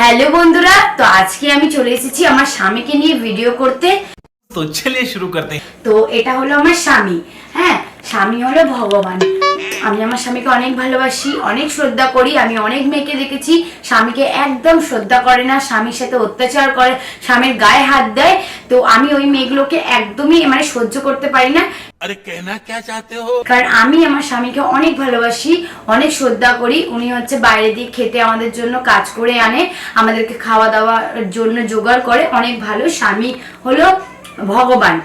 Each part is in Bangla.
হ্যালো বন্ধুরা তো আজকে আমি চলে এসেছি আমার স্বামীকে নিয়ে ভিডিও করতে। তো চলে শুরু করতে। তো এটা হলো আমার স্বামী হ্যাঁ স্বামী হলো ভগবান। আমি আমার স্বামীকে অনেক ভালোবাসি অনেক শ্রদ্ধা করি আমি অনেক মেয়েকে দেখেছি স্বামীকে একদম শ্রদ্ধা করে না স্বামীর সাথে অত্যাচার করে স্বামীর গায়ে হাত দেয় তো আমি ওই মেয়েগুলোকে একদমই মানে সহ্য করতে পারি না। কারণ আমি আমার স্বামীকে অনেক ভালোবাসি অনেক শ্রদ্ধা করি উনি হচ্ছে বাইরে দিয়ে খেতে আমাদের জন্য কাজ করে আনে আমাদেরকে খাওয়া দাওয়ার জন্য জোগাড় করে অনেক ভালো স্বামী হলো ভগবান।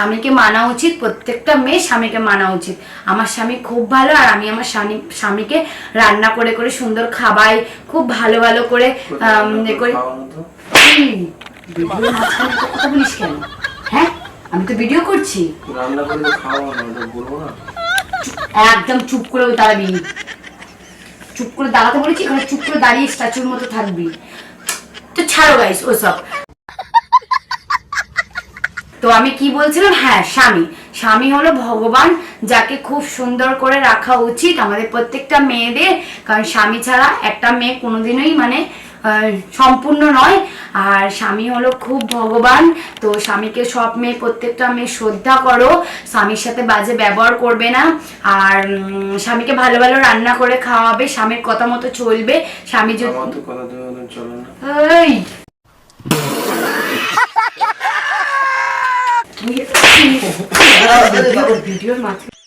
স্বামীকে মানা উচিত প্রত্যেকটা মেয়ে স্বামীকে মানা উচিত। আমার স্বামী খুব ভালো আর আমি আমার স্বামী স্বামীকে রান্না করে করে সুন্দর খাবাই খুব ভালো ভালো করে কথা বলিস কেন? হ্যাঁ? আমি তো ভিডিও করছি। একদম চুপ করে দাঁড়াবি। চুপ করে দাঁড়াতে বলেছি এখানে চুপ করে দাঁড়িয়ে স্ট্যাচুর মতো থাকবি। তো ছাড়ো গাইস ওসব। তো আমি কি বলছিলাম? হ্যাঁ স্বামী। স্বামী হলো ভগবান যাকে খুব সুন্দর করে রাখা উচিত আমাদের প্রত্যেকটা মেয়েদের। কারণ স্বামী ছাড়া একটা মেয়ে কোনোদিনই মানে সম্পূর্ণ নয়। আর স্বামী হলো খুব ভগবান। তো স্বামীকে সব মেয়ে প্রত্যেকটা মেয়ে শ্রদ্ধা করো। স্বামীর সাথে বাজে ব্যবহার করবে না। আর স্বামীকে ভালো ভালো রান্না করে খাওয়াবে। স্বামীর কথা মতো চলবে। স্বামী যদি আমার তো কথা তুমি মতন চলো না এই ভিডিও- ভিডিওর মাঝখানে।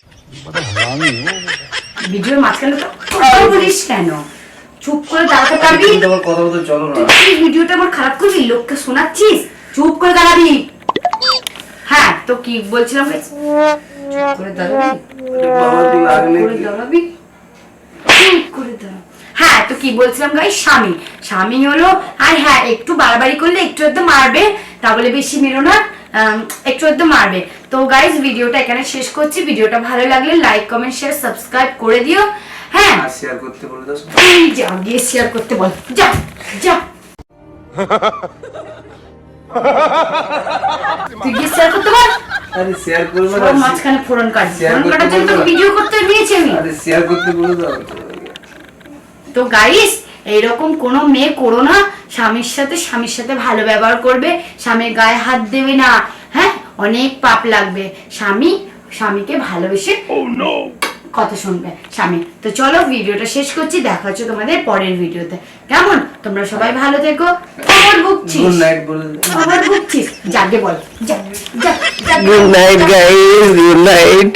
ভিডিওর মাঝখানে। তো কথা বলিস কেন? চুপ করে দাঁড়াতে পারবি? কথা চলো না। তুই ভিডিওটা আমার খারাপ করবি? লোককে শোনাচ্ছিস? চুপ করে দাঁড়াবি। হ্যাঁ তো কি বলছিলাম? চুপ করে দাঁড়াবি? চুপ করে হ্যাঁ তো কি বলছিলাম গাই স্বামী। স্বামী হলো আর হ্যাঁ একটু বাড়াবাড়ি করলে একটু একটু মারবে তা বলে বেশি মেরো না। একটু একটু মারবে। তো গাইজ ভিডিওটা এখানে শেষ করছি। ভিডিওটা ভালো লাগলে লাইক কমেন্ট শেয়ার সাবস্ক্রাইব করে দিও। হ্যাঁ? শেয়ার করতে বলে দাও। যা গিয়ে শেয়ার করতে বল। যা যা তুই গিয়ে শেয়ার করতে বল। আরে শেয়ার করবে না। মাঝখানে ফোরন কাট। ফোরন কাটার জন্য না। ভিডিও করতে দিয়েছি আমি। আরে শেয়ার করতে বলে দাও। তো গাইস এইরকম কোনো মেয়ে করো না। স্বামীর সাথে স্বামীর সাথে ভালো ব্যবহার করবে স্বামীর গায়ে হাত দেবে না। হ্যাঁ? অনেক পাপ লাগবে। স্বামী স্বামীকে ভালোবেসে কথা শুনবে। স্বামী তো চলো ভিডিওটা শেষ করছি দেখা হচ্ছে তোমাদের পরের ভিডিওতে। কেমন? তোমরা সবাই ভালো থেকো। আবার ভুগছিস? গুড নাইট বলে আবার ভুগছিস? যাকে বল। Good night, guys. Good night.